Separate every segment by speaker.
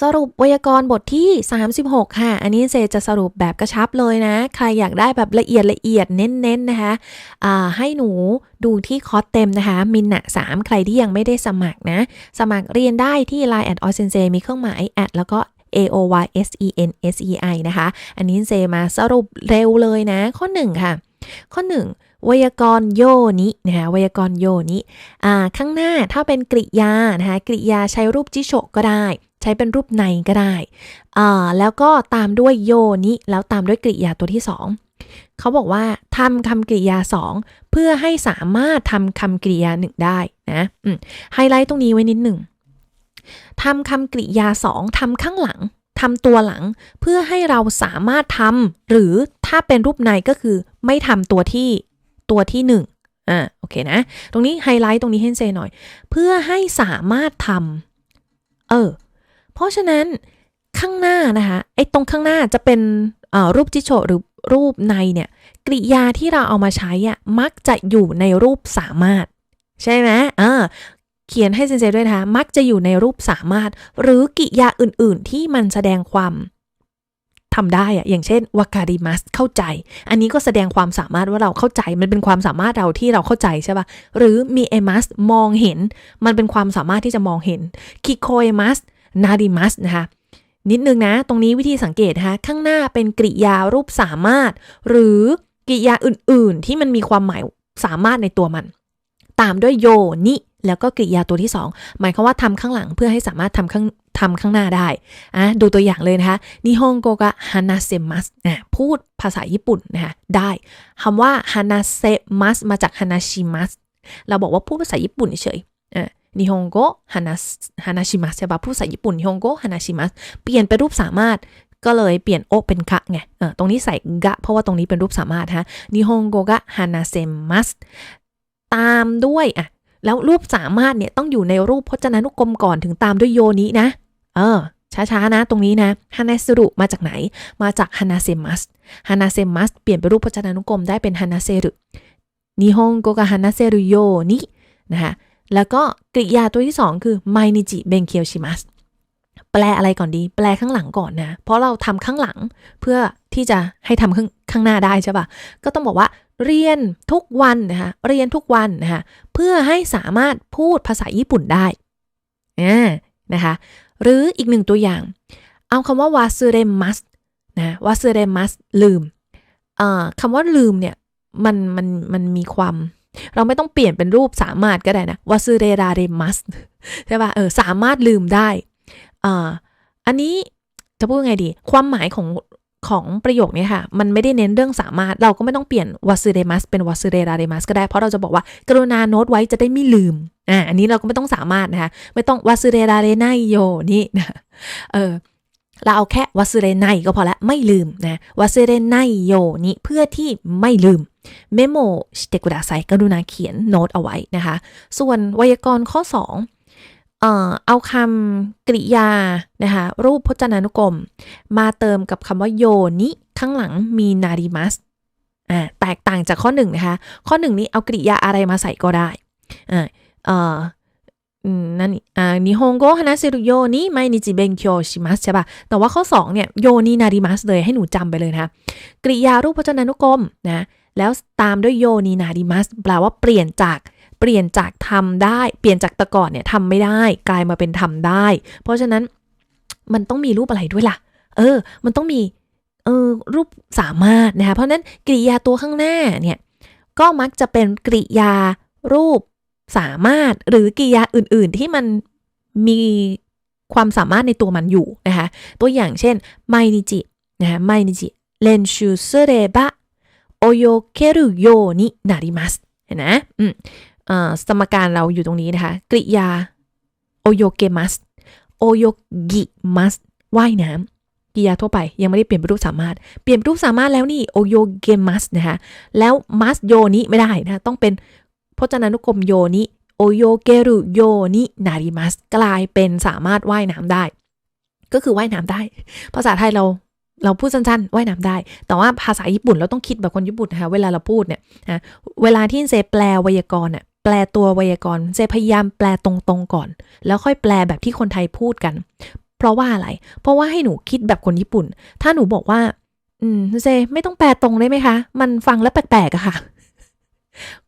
Speaker 1: สรุปไวยากรณ์บทที่ 36 ค่ะ อันนี้เซจะสรุปแบบกระชับเลยนะ ใครอยากได้แบบละเอียดละเอียดเน้นๆนะคะให้หนูดูที่คอร์สเต็มนะคะ มินนะ3ใครที่ยังไม่ได้สมัครนะ สมัครเรียนได้ที่ Line แอดออเซนเซมีเครื่องหมายแอดแล้วก็ A O Y S E N S E I นะคะ อันนี้เซมาสรุปเร็วเลยนะ ข้อ 1 ค่ะ ข้อ 1 ไวยากรณ์โยนินะคะไวยากรณ์โยนิข้างหน้าถ้าเป็นกริยานะคะกริยาใช้รูปจิโชก็ได้ ใช้เป็นรูปในก็ได้ แล้วก็ตามด้วยโยนิแล้วตามด้วยกริยาตัวที่ 2 เขาบอกว่าทำคำกริยา 2 เพื่อให้สามารถทำคำกริยาหนึ่งได้นะไฮไลท์ตรงนี้ไว้นิดหนึ่งทำคำกริยา 2ทำข้างหลังทำตัวหลังเพื่อให้เราสามารถทำหรือถ้าเป็นรูปในก็คือไม่ทำตัวที่ตัวที่1อ่าโอเคนะ ตรงนี้ไฮไลท์ตรงนี้ให้เซหน่อย เพื่อให้สามารถทำเออ เพราะฉะนั้นข้างหน้านะคะไอ้ตรงข้างหน้าจะเป็นรูปจิโชหรือรูปในเนี่ยกริยาที่เราเอามาใช้อะมักจะอยู่ในรูปสามารถ ใช่ไหมอ่าเขียนให้เซนเซด้วยนะคะมักจะอยู่ในรูปสามารถ หรือกริยาอื่น ๆ ที่มันแสดงความทำได้อะอย่างเช่นวาการิมัสเข้าใจ อันนี้ก็แสดงความสามารถว่าเราเข้าใจ มันเป็นความสามารถเราที่เราเข้าใจใช่ปะหรือมีเอมัสมองเห็น มันเป็นความสามารถที่จะมองเห็นคิโคเอมัส นาดิมัสนะคะนิดนึงนะ ตรงนี้วิธีสังเกตนะคะข้างหน้าเป็นกริยารูปสามารถ หรือกริยาอื่น ๆ ที่มันมีความหมายสามารถในตัวมัน ตามด้วยโยนิแล้วก็กริยาตัวที่ 2 หมายความว่าทำข้างหลังเพื่อให้สามารถทำข้างทำข้างหน้าได้อะดูตัวอย่างเลยนะคะนิฮงโกกะฮานาเซมัสอะพูดภาษาญี่ปุ่นนะคะได้คำว่าฮานาเซมัสมาจากฮานาชิมัสเราบอกว่าพูดภาษาญี่ปุ่นเฉยอะ นิฮงโกฮานาฮานาชิมัสใช่ปะพูดภาษาญี่ปุ่นนิฮงโกฮานาชิมัสเปลี่ยนเป็นรูปสามารถก็เลยเปลี่ยนโอเป็นคะไงเออตรงนี้ใส่กะเพราะว่าตรงนี้เป็นรูปสามารถฮะนิฮงโกกะฮานาเซมัสตามด้วยอะแล้วรูปสามารถเนี่ยต้องอยู่ในรูปพจนานุกรมก่อนถึงตามด้วยโยนินะ เออช้าๆนะตรงนี้นะฮานาสรุมาจากไหน มาจากฮานาเซมัสฮานาเซมัสเปลี่ยนเป็นรูปพจนานุกรมได้เป็นฮานาเซรุนิฮงโกกะฮานาเซรุโยนินะคะ แล้วก็กริยาตัวที่ 2 คือไมนิจิเบนเคียวชิมัสแปลอะไรก่อนดี แปลข้างหลังก่อนนะ เพราะเราทำข้างหลังเพื่อที่จะให้ทำข้างข้างหน้าได้ใช่ปะก็ต้องบอกว่า เรียนทุกวันนะคะเรียนทุกวันนะคะเพื่อให้สามารถพูดภาษาญี่ปุ่นได้นะคะหรืออีกหนึ่งตัวอย่าง เอาคำว่าวาซึเรมัสนะวาซึเรมัสลืมคำว่าลืมเนี่ยมันมันมันมีความ เราไม่ต้องเปลี่ยนเป็นรูปสามารถก็ได้นะวาซึเรราเรมัสใช่ป่ะเออสามารถลืมได้อ่าอันนี้จะพูดไงดี ความหมายของของประโยคนี้ค่ะ มันไม่ได้เน้นเรื่องสามารถ เราก็ไม่ต้องเปลี่ยนวาซึเรมัสเป็นวาซึเรราเรมัสก็ได้ เพราะเราจะบอกว่ากรุณาโน้ตไว้จะได้ไม่ลืม อ่า อันนี้เราก็ไม่ต้องสามารถนะคะ ไม่ต้องวาซึเรราเรไนโยนี่นะ เออ เราเอาแค่วาซึเรไนก็พอละ ไม่ลืมนะวาซึเรไนโยนี่เพื่อที่ไม่ลืมเมโมสเตกุดาไซกรุณาเขียนโน้ตเอาไว้นะคะ ส่วนไวยากรณ์ข้อ2เอ่อเอาคำกริยานะคะรูปพจนานุกรม มาเติมกับคำว่าโยนิข้างหลังมีนาริมัสแตกต่างจากข้อหนึ่งนะคะข้อหนึ่งนี้เอากริยาอะไรมาใส่ก็ได้ อ่าเอ่อนั่นอ่านิฮงโกฮานาเซรุโยนิไม่นิจิเบงเคียวชิมัสใช่ป่ะแต่ว่าข้อ 2 เนี่ยโยนินาริมัสเลยให้หนูจำไปเลยนะกริยารูปพจนานุกรมนะ แล้วตามด้วยโยนินาริมัสแปลว่าเปลี่ยนจากเปลี่ยนจากทำได้ เปลี่ยนจากตะก่อนเนี่ยทำไม่ได้ กลายมาเป็นทำได้ เพราะฉะนั้นมันต้องมีรูปอะไรด้วยล่ะ เออ มันต้องมีเออรูปสามารถนะคะเพราะนั้นกริยาตัวข้างหน้าเนี่ยก็มักจะเป็นกริยารูป สามารถหรือกริยาอื่น ๆ ที่มันมีความสามารถในตัวมันอยู่นะคะ ตัวอย่างเช่นไมนิจินะคะไมนิจิเลนชูเซเรบะโอโยเครุโยนินาริมัสเห็นนะอืมสมการเราอยู่ตรงนี้นะคะ กริยาโอโยเกมัสโอโยกิมัสว่ายน้ำกิยาทั่วไปยังไม่ได้เปลี่ยนเป็นรูปสามารถ เปลี่ยนรูปสามารถแล้วนี่โอโยเกมัสนะคะ แล้วมัสโยนิไม่ได้นะ ต้องเป็น พจนานุกรมโยนิโอโยเกรุโยนินาริมัสกลายเป็นสามารถว่ายน้ำได้ ก็คือว่ายน้ำได้ ภาษาไทยเราเราพูดสั้นๆว่ายน้ำได้ แต่ว่าภาษาญี่ปุ่นเราต้องคิดแบบคนญี่ปุ่นนะคะ เวลาเราพูดเนี่ยนะเวลาที่เซแปลไวยากรณ์เนี่ยแปลตัวไวยากรณ์เซพยายามแปลตรงๆก่อน แล้วค่อยแปลแบบที่คนไทยพูดกัน เพราะว่าอะไร เพราะว่าให้หนูคิดแบบคนญี่ปุ่น ถ้าหนูบอกว่า อืมเซไม่ต้องแปลตรงได้ไหมคะ มันฟังแล้วแปลกๆอะค่ะ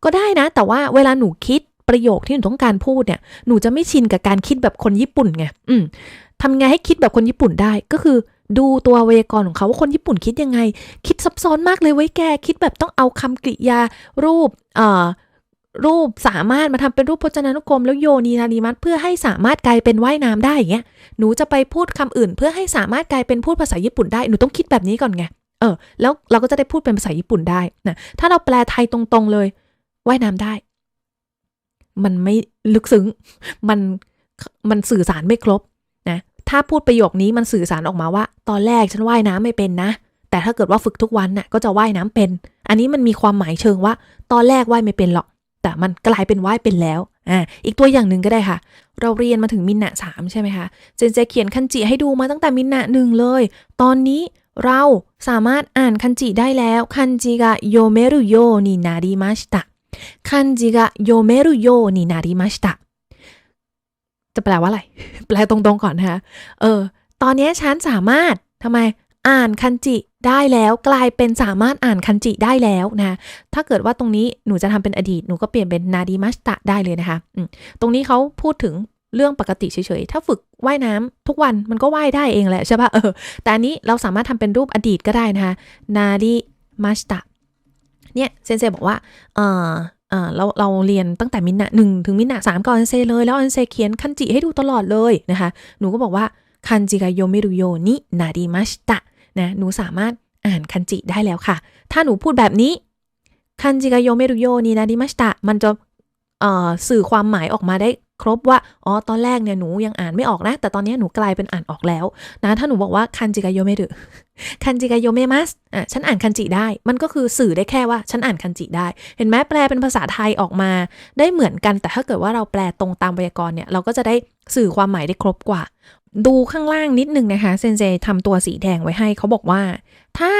Speaker 1: ก็ได้นะ แต่ว่าเวลาหนูคิดประโยคที่หนูต้องการพูดเนี่ย หนูจะไม่ชินกับการคิดแบบคนญี่ปุ่นไง อืมทำไงให้คิดแบบคนญี่ปุ่นได้ ก็คือดูตัวไวยากรณ์ของเขาว่าคนญี่ปุ่นคิดยังไง คิดซับซ้อนมากเลยไว้แก คิดแบบต้องเอาคำกริยา รูป เอ่อ รูปสามารถมาทำเป็นรูปพจนานุกรม แล้วโยนีนารีมัตเพื่อให้สามารถกลายเป็นว่ายน้ำได้อย่างเงี้ย หนูจะไปพูดคำอื่น เพื่อให้สามารถกลายเป็นพูดภาษาญี่ปุ่นได้ หนูต้องคิดแบบนี้ก่อนไง เออ แล้วเราก็จะได้พูดเป็นภาษาญี่ปุ่นได้นะ ถ้าเราแปลไทยตรงๆเลย ว่ายน้ำได้ มันไม่ลึกซึ้ง มันมันสื่อสารไม่ครบนะ ถ้าพูดประโยคนี้มันสื่อสารออกมาว่า ตอนแรกฉันว่ายน้ำไม่เป็นนะ แต่ถ้าเกิดว่าฝึกทุกวันน่ะก็จะว่ายน้ำเป็น อันนี้มันมีความหมายเชิงว่า ตอนแรกว่ายไม่เป็นหรอก แต่มันกลายเป็นว่ายเป็นแล้วอ่าอีกตัวอย่างหนึ่งก็ได้ค่ะ เราเรียนมาถึงมินนะสามใช่ไหมคะเจนเจเขียนคันจิให้ดูมาตั้งแต่มินนะหนึ่งเลย ตอนนี้เราสามารถอ่านคันจิได้แล้วคันจิกะโยเมรุโยนินาริมาชิตะ คันจิกะโยเมรุโยนินาริมาชิตะจะแปลว่าอะไร แปลตรงๆก่อนนะคะเออ ตอนนี้ฉันสามารถทำไมอ่านคันจิได้แล้วกลายเป็นสามารถอ่านคันจิได้แล้วนะถ้าเกิดว่าตรงนี้หนูจะทำเป็นอดีตหนูก็เปลี่ยนเป็นนาดีมัชตะได้เลยนะคะตรงนี้เขาพูดถึงเรื่องปกติเฉยๆ ถ้าฝึกว่ายน้ำทุกวันมันก็ว่ายได้เองแหละใช่ปะเออแต่อันนี้เราสามารถทำเป็นรูปอดีตก็ได้นะคะนาดีมัชตะ เนี่ยเซนเซบอกว่าเออเออเราเราเรียนตั้งแต่มินะหนึ่งถึงมินะสามก่อนเซเลย แล้วอันเซเขียนคันจิให้ดูตลอดเลยนะคะ หนูก็บอกว่าคันจิกาโยเมรุโยนินาดีมัชตะนะหนูสามารถอ่านคันจิได้แล้วค่ะ ถ้าหนูพูดแบบนี้คันจิกาโยเมรุโยนินาดิมัชตะมันจะเอ่อสื่อความหมายออกมาได้ ครบว่าอ๋อตอนแรกเนี่ยหนูยังอ่านไม่ออกนะ แต่ตอนนี้หนูกลายเป็นอ่านออกแล้วนะถ้าหนูบอกว่าคันจิกาโยเมรุคันจิกาโยเมมัสอะฉันอ่านคันจิได้ มันก็คือสื่อได้แค่ว่าฉันอ่านคันจิได้ เห็นไหมแปลเป็นภาษาไทยออกมาได้เหมือนกัน แต่ถ้าเกิดว่าเราแปลตรงตามไวยากรณ์เนี่ยเราก็จะได้สื่อความหมายได้ครบกว่า ดูข้างล่างนิดนึงนะคะเซนเซทำตัวสีแดงไว้ให้เขาบอกว่า ถ้า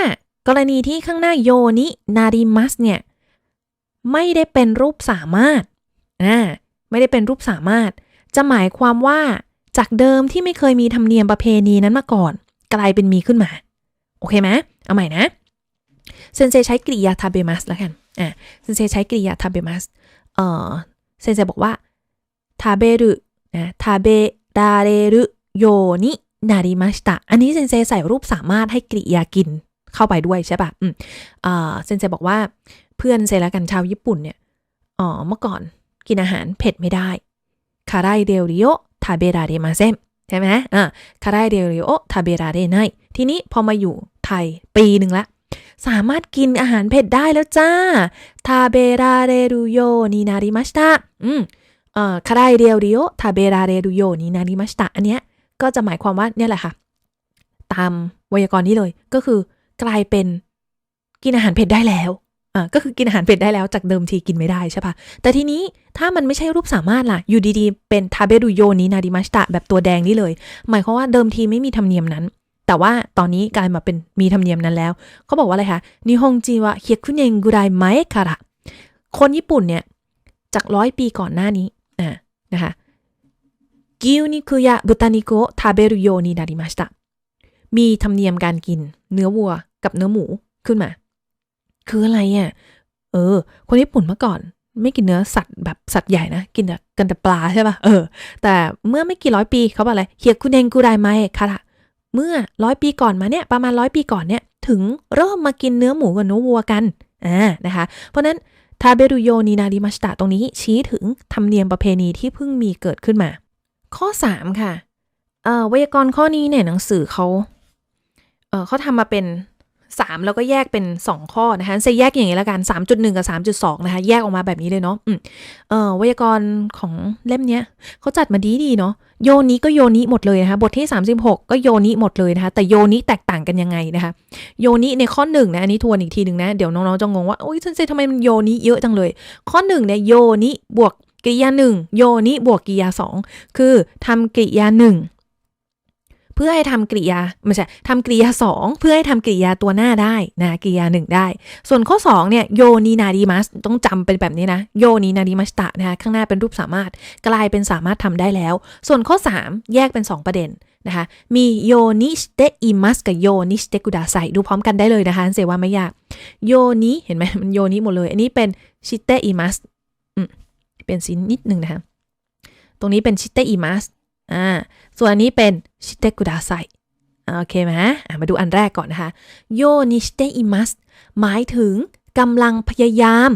Speaker 1: กรณีที่ข้างหน้าโยนินาริมัสเนี่ยไม่ได้เป็นรูปสามารถอ่า ไม่ได้เป็นรูปสามารถ จะหมายความว่าจากเดิมที่ไม่เคยมีธรรมเนียมประเพณีนั้นมาก่อน กลายเป็นมีขึ้นมา โอเคไหมเอาใหม่นะเซนเซใช้กริยาทาเบมัสแล้วกันอ่าเซนเซใช้กริยาทาเบมัสเออเซนเซบอกว่าทาเบรุนะทาเบดาเรรุโยนินาริมาชิตะอันนี้เซนเซใส่รูปสามารถให้กริยากินเข้าไปด้วยใช่ปะอืมอ่าเซนเซบอกว่าเพื่อนเซละกันชาวญี่ปุ่นเนี่ยอ๋อเมื่อก่อน กินอาหารเผ็ดไม่ได้คาไรเดริโอทาเบราเรมาเซมใช่ไหมอ่าคาไรเดริโอทาเบราเรไนทีนี้พอมาอยู่ไทยปีหนึ่งละ สามารถกินอาหารเผ็ดได้แล้วจ้าทาเบราเรรุโยนินาริมาชตะอืมเอ่อคาไรเดริโอทาเบราเรรุโยนินาริมาชตะอันเนี้ยก็จะหมายความว่าเนี่ยแหละค่ะ ตามไวยากรณ์นี้เลยก็คือกลายเป็นกินอาหารเผ็ดได้แล้ว อ่าก็คือกินอาหารเผ็ดได้แล้วจากเดิมทีกินไม่ได้ใช่ปะแต่ทีนี้ถ้ามันไม่ใช่รูปสามารถล่ะ อยู่ดีๆ เป็นทาเบรุโยนินาดิมัชตะแบบตัวแดงนี่เลย หมายความว่าเดิมทีไม่มีธรรมเนียมนั้น แต่ว่าตอนนี้กลายมาเป็นมีธรรมเนียมนั้นแล้ว เขาบอกว่าอะไรคะนิฮงจิวะเฮียคุเนงกุไรไมคาระคนญี่ปุ่นเนี่ยจากร้อยปีก่อนหน้านี้อ่านะคะกิวนิคุยะบุตานิโกทาเบรุโยนินาริมาชตะมีธรรมเนียมการกินเนื้อวัวกับเนื้อหมูขึ้นมา คืออะไรอะ เออ คนญี่ปุ่นเมื่อก่อน ไม่กินเนื้อสัตว์แบบสัตว์ใหญ่นะ กินแต่กันแต่ปลาใช่ป่ะ เออ แต่เมื่อไม่กี่ร้อยปีเขาบอกอะไรเฮียคุเนงกุไรไมคาระเมื่อร้อยปีก่อนมาเนี่ยประมาณร้อยปีก่อนเนี่ยถึงเริ่มมากินเนื้อหมูกับเนื้อวัวกันอ่านะคะ เพราะนั้นทาเบรุโยนินาริมาชตะตรงนี้ชี้ถึงธรรมเนียมประเพณีที่เพิ่งมีเกิดขึ้นมา ข้อ 3 ค่ะเอ่อไวยากรณ์ข้อนี้เนี่ยหนังสือเขาเอ่อเขาทำมาเป็น 3 แล้วก็แยกเป็น 2 ข้อนะคะเซแยกอย่างนี้แล้วกัน 3.1 กับ 3.2 นะคะ แยกออกมาแบบนี้เลยเนาะเอ่อวยากรณ์ของเล่มเนี้ยเขาจัดมาดีดีเนาะโยนี้ก็โยนี้หมดเลยนะคะ บทที่ 36 ก็โยนี้หมดเลยนะคะ แต่โยนี้แตกต่างกันยังไงนะคะ โยนี้ในข้อหนึ่งนะอันนี้ทวนอีกทีหนึ่งนะ เดี๋ยวน้องๆจะงงว่าโอ้ยเซนเซทำไมมันโยนี้เยอะจังเลย ข้อหนึ่งเนี่ยโยนี้บวกกริยาหนึ่งโยนี้บวกกริยาสองคือทำกริยาหนึ่ง พื่อให้ทำกริยาไม่ใช่ทำกริยา 2 เพื่อให้ทำกริยาตัวหน้าได้นะกริยา 1 ได้ ส่วนข้อ2เนี่ยโยนีนาดิมัสต้องจำเป็นแบบนี้นะโยนีนาดิมัสตะนะคะข้างหน้าเป็นรูปสามารถกลายเป็นสามารถทำได้แล้ว ส่วนข้อ 3 แยกเป็น 2 ประเด็นนะคะมีโยนิสเตอิมัสกับโยนิสเตกุดาไซดูพร้อมกันได้เลยนะคะเสียว่าไม่ยากโยนิเห็นไหมมันโยนิหมดเลย อันนี้เป็นชิเตอิมัสเป็นสินนิดหนึ่งนะคะตรงนี้เป็นชิเตอิมัส อ่าส่วนอันนี้เป็นชิเตกุดาไซโอเคไหมอะมาดูอันแรกก่อนนะคะโยนิชิเตอิมัสหมายถึงกำลังพยายาม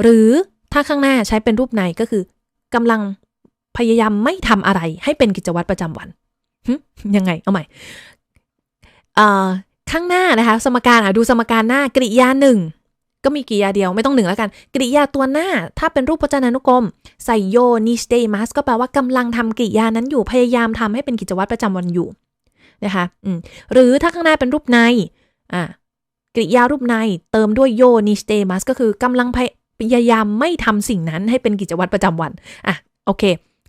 Speaker 1: หรือถ้าข้างหน้าใช้เป็นรูปในก็คือกำลังพยายามไม่ทำอะไรให้เป็นกิจวัตรประจำวันยังไง เอาใหม่ข้างหน้านะคะ สมการอะดูสมการหน้ากริยาหนึ่ง ก็มีกริยาเดียวไม่ต้องหนึ่งแล้วกัน กริยาตัวหน้า ถ้าเป็นรูปพจนานุกรม ใส่โยนิสเตมัสก็แปลว่ากำลังทำกริยานั้นอยู่พยายามทำให้เป็นกิจวัตรประจำวันอยู่นะคะหรือถ้าข้างหน้าเป็นรูปในอ่ากริยารูปในเติมด้วยโยนิสเตมัสก็คือกำลังพยายามไม่ทำสิ่งนั้นให้เป็นกิจวัตรประจำวันอะโอเค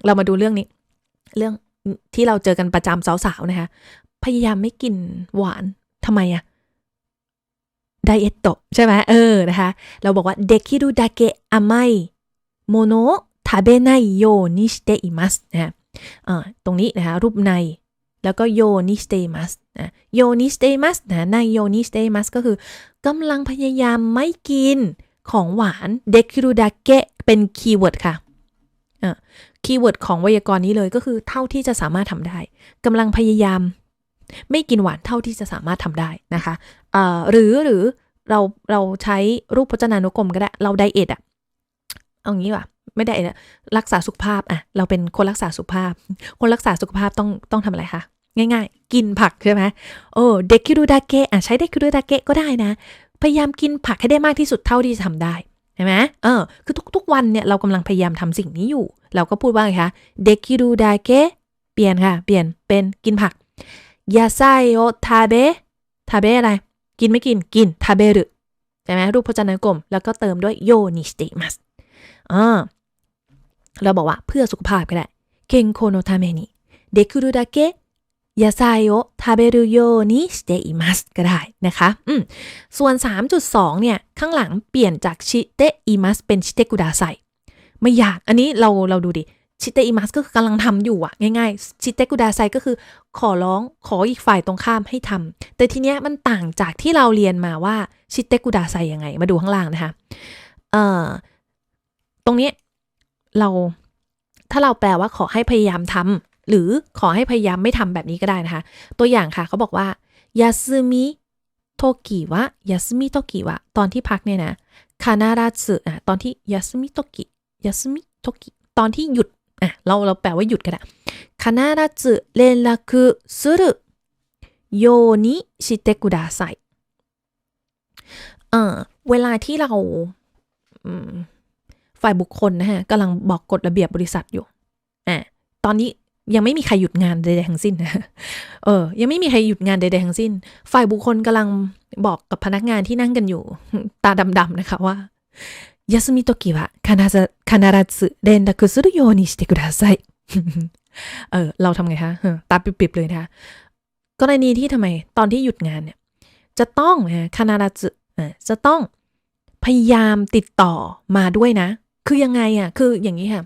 Speaker 1: เรามาดูเรื่องนี้ เรื่องที่เราเจอกันประจำสาวๆนะคะพยายามไม่กินหวานทำไมอะ ไดเอตโตใช่ไหมเออนะคะ เราบอกว่าเด็กคิรุดาเกะอาไมโมโนทาเบไนโยนิสเตอิมัสนะอ่าตรงนี้นะคะ รูปในแล้วก็โยนิสเตมัสนะโยนิสเตมัสนะในโยนิสเตมัสก็คือกำลังพยายามไม่กินของหวานเดคิรุดาเกะเป็นคีย์เวิร์ดค่ะคีย์เวิร์ดของไวยากรณ์นี้เลยก็คือเท่าที่จะสามารถทำได้กำลังพยายาม ไม่กินหวานเท่าที่จะสามารถทำได้นะคะหรือหรือเราเราใช้รูปพจนานุกรมก็ได้ เราไดเอทอะเอางี้ว่ะไม่ได้อะรักษาสุขภาพอะเราเป็นคนรักษาสุขภาพ คนรักษาสุขภาพต้องต้องทำอะไรคะง่ายๆ กินผักใช่ไหมโอ้เด็กคิรูดาเกะอะใช้เด็กคิรูดาเกะก็ได้นะ พยายามกินผักให้ได้มากที่สุดเท่าที่จะทำได้ใช่ไหมเออคือทุกๆวันเนี่ยเรากำลังพยายามทำสิ่งนี้อยู่ เราก็พูดว่าไงคะเด็กคิรูดาเกะเปลี่ยนค่ะ เปลี่ยนเป็นกินผัก ยาไซโอทาเบทาเบอะไร กินไม่กินกินทาเบรุใช่ไหมรูปพจนานุกรม แล้วก็เติมด้วยโยนิสเตมัสอ่าเราบอกว่าเพื่อสุขภาพก็ได้เคนโคโนทาเมนิเดคุรุดาเกะยาไซโอทาเบรุโยนิสเตอิมัสก็ได้นะคะอืมส่วน 3.2 เนี่ย ข้างหลังเปลี่ยนจากชิเตอิมัสเป็นชิเตกุดาไซไม่ยาก อันนี้เราเราดูดิ ชิเตอิมัสก็คือกำลังทำอยู่อะง่ายๆ ชิเตกุดาไซก็คือขอร้องขออีกฝ่ายตรงข้ามให้ทำแต่ทีเนี้ยมันต่างจากที่เราเรียนมาว่าชิเตกุดาไซยังไง มาดูข้างล่างนะคะเอ่อตรงนี้เราถ้าเราแปลว่าขอให้พยายามทำหรือขอให้พยายามไม่ทำแบบนี้ก็ได้นะคะ ตัวอย่างค่ะเขาบอกว่ายาซึมิโทกิวะยาซึมิโทกิวะตอนที่พักเนี่ยนะคานาราสึอะตอนที่ยาซึมิโทกิยาซึมิโทกิตอนที่หยุด อ่ะเราเราแปลว่าหยุดก็ได้必ず連絡するโยนิชิเตกุดาไซเออเวลาที่เราฝ่ายบุคคลนะฮะกำลังบอกกฎระเบียบบริษัทอยู่อ่ะตอนนี้ยังไม่มีใครหยุดงานใดๆทั้งสิ้นนะเออ ยังไม่มีใครหยุดงานใดๆทั้งสิ้น ฝ่ายบุคคลกำลังบอกกับพนักงานที่นั่งกันอยู่ ตาดำๆนะคะว่า休み時は必ず 必ず連絡するようにしてくださいเออเราทำไงคะตาปิบๆเลยนะคะกรณีที่ทำไมตอนที่หยุดงานเนี่ย จะต้องนะคานาราจุจะต้องพยายามติดต่อมาด้วยนะ คือยังไงอ่ะคืออย่างนี้ค่ะ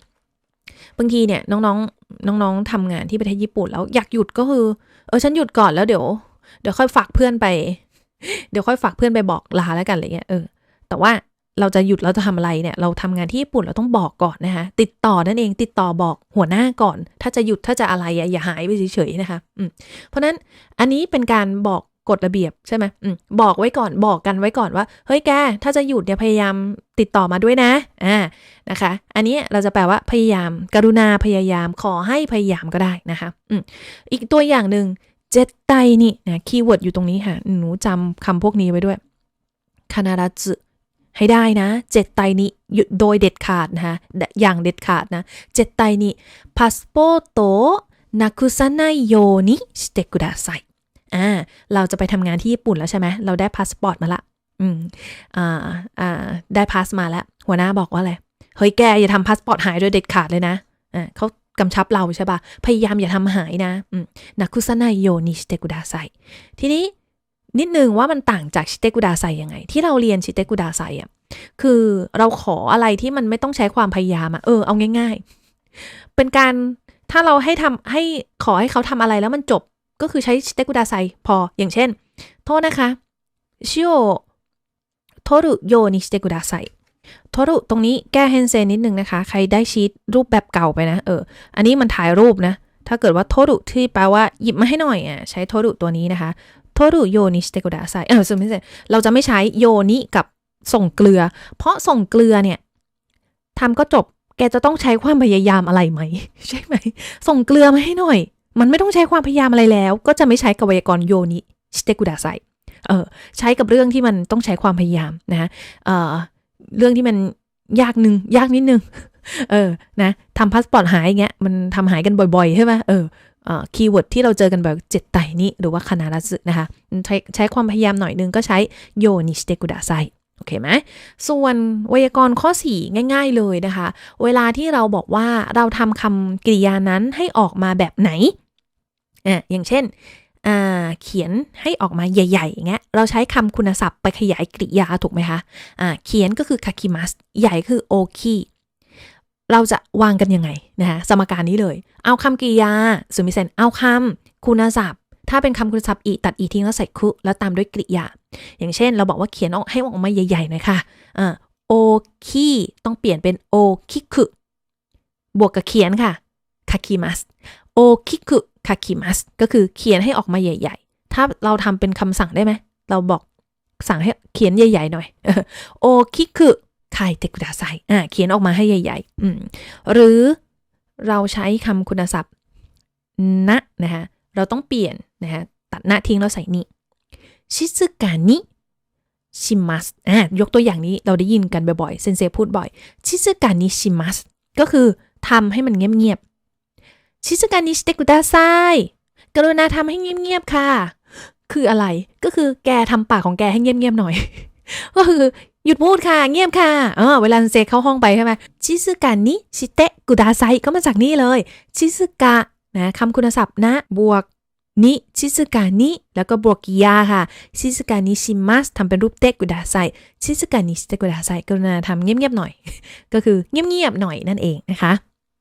Speaker 1: บางทีเนี่ยน้องๆน้องๆทำงานที่ประเทศญี่ปุ่นแล้วอยากหยุดก็คือ เออฉันหยุดก่อนแล้วเดี๋ยวเดี๋ยวค่อยฝากเพื่อนไป เดี๋ยวค่อยฝากเพื่อนไปบอกลาแล้วกันอะไรเงี้ยเออ แต่ว่า เราจะหยุดเราจะทำอะไรเนี่ย เราทำงานที่ญี่ปุ่นเราต้องบอกก่อนนะคะติดต่อนั่นเองติดต่อบอกหัวหน้าก่อน ถ้าจะหยุดถ้าจะอะไรอย่าหายไปเฉยๆนะคะอืมเพราะนั้นอันนี้เป็นการบอกกฎระเบียบใช่ไหมอืมบอกไว้ก่อนบอกกันไว้ก่อนว่า เฮ้ยแกถ้าจะหยุดเนี่ยพยายามติดต่อมาด้วยนะอ่านะคะ อันนี้เราจะแปลว่าพยายาม กรุณาพยายามขอให้พยายามก็ได้นะคะอืมอีกตัวอย่างหนึ่งเจตไตนี่นะคีย์เวิร์ดอยู่ตรงนี้ค่ะหนูจำคำพวกนี้ไว้ด้วยคานาราจุ ให้ได้นะเจ็ดไตนี้หยุดโดยเด็ดขาดนะคะอย่างเด็ดขาดนะเจ็ดไตนี้พาสปอร์ตนักุซานายโยนิสเตกุดาไซอ่าเราจะไปทำงานที่ญี่ปุ่นแล้วใช่ไหมเราได้พาสปอร์ตมาละอืมอ่าอ่าได้พาสมาแล้ว หัวหน้าบอกว่าอะไรเฮ้ยแกอย่าทำพาสปอร์ตหายโดยเด็ดขาดเลยนะอ่าเขากำชับเราใช่ปะพยายามอย่าทำหายนะนักุสนายโยนิชิเตกุดาไซทีนี้ นิดนึงว่ามันต่างจากชิเตกุดาไซยังไง ที่เราเรียนชิเตกุดาไซอะคือเราขออะไรที่มันไม่ต้องใช้ความพยายามอะเออเอาง่าย ๆ เป็นการถ้าเราให้ทำให้ขอให้เขาทำอะไรแล้วมันจบก็คือใช้ชิเตกุดาไซพออย่างเช่น โทษนะคะชิโอโทรุโยนิชิเตกุดาไซโทรุตรงนี้แก้เฮนเซนนิดนึงนะคะ ใครได้ชีตรูปแบบเก่าไปนะเอออันนี้มันถ่ายรูปนะ ถ้าเกิดว่าโทรุที่แปลว่าหยิบมาให้หน่อยอะใช้โทรุตัวนี้นะคะ ทรุโยนิชเตกุดาไซเออสมมติเราจะไม่ใช้โยนิกับส่งเกลือ เพราะส่งเกลือเนี่ยทำก็จบแกจะต้องใช้ความพยายามอะไรไหม ใช่ไหม ส่งเกลือมาให้หน่อย มันไม่ต้องใช้ความพยายามอะไรแล้ว ก็จะไม่ใช้กับไวยากรณ์โยนิชิเตกุดาไซเออใช้กับเรื่องที่มันต้องใช้ความพยายามนะเออเรื่องที่มันยากหนึ่งยากนิดนึงเออนะทำพาสปอร์ตหายอย่างเงี้ยมันทำหายกันบ่อยๆใช่ไหมเออ คีย์เวิร์ดที่เราเจอกันแบบเจ็ดไตนี้หรือว่าคานารัสึนะคะใช้ใช้ความพยายามหน่อยนึงก็ใช้โยนิชิเตกุดาไซโอเคไหมส่วนไวยากรณ์ข้อ 4 ง่าย ๆ เลยนะคะ เวลาที่เราบอกว่าเราทำคำกริยานั้นให้ออกมาแบบไหนอะอย่างเช่นเขียนให้ออกมาใหญ่ๆอย่างเงี้ยเราใช้คำคุณศัพท์ไปขยายกริยาถูกไหมคะอ่าเขียนก็คือคาคิมัสใหญ่คือโอคิ เราจะวางกันยังไงนะคะสมการนี้เลย เอาคำกริยาสุมิเซนเอาคำคุณศัพท์ ถ้าเป็นคำคุณศัพท์อีตัดอีทิ้งแล้วใส่คุแล้วตามด้วยกริยา อย่างเช่น เราบอกว่าเขียนออกให้ออกมาใหญ่ๆหน่อยค่ะโอคิต้องเปลี่ยนเป็นโอคิคุบวกกับเขียนค่ะคาคิมัสโอคิคุคาคิมัสก็คือเขียนให้ออกมาใหญ่ๆ ถ้าเราทำเป็นคำสั่งได้ไหม เราบอกสั่งให้เขียนใหญ่ๆหน่อยโอคิคุ คายเตกุดาไซอ่าเขียนออกมาให้ใหญ่ๆอืมหรือเราใช้คำคุณศัพท์นะนะคะเราต้องเปลี่ยนนะคะตัดหน้าทิ้งแล้วใส่นี่ชิซึกานิชิมัสอ่ายกตัวอย่างนี้เราได้ยินกันบ่อยๆ เซนเซพูดบ่อย ชิซึกานิชิมัสก็คือทำให้มันเงียบๆ ชิสการนิสเตกุดาไซกรุณาทำให้เงียบๆค่ะ คืออะไรก็คือแกทำปากของแกให้เงียบๆหน่อย ก็คือ หยุดพูดค่ะ เงียบค่ะเออเวลาเซเข้าห้องไปใช่ไหมชิซึกานิชิเตะกุดาไซก็มาจากนี่เลยชิซึกะนะคำคุณศัพท์นะบวกนิชิซึกานิแล้วก็บวกกิยาค่ะชิซึกานิชิมัสทำเป็นรูปเตะกุดาไซชิซึกานิชิเตะกุดาไซกรุณาทำเงียบๆหน่อย ก็คือเงียบๆหน่อยนั่นเองนะคะ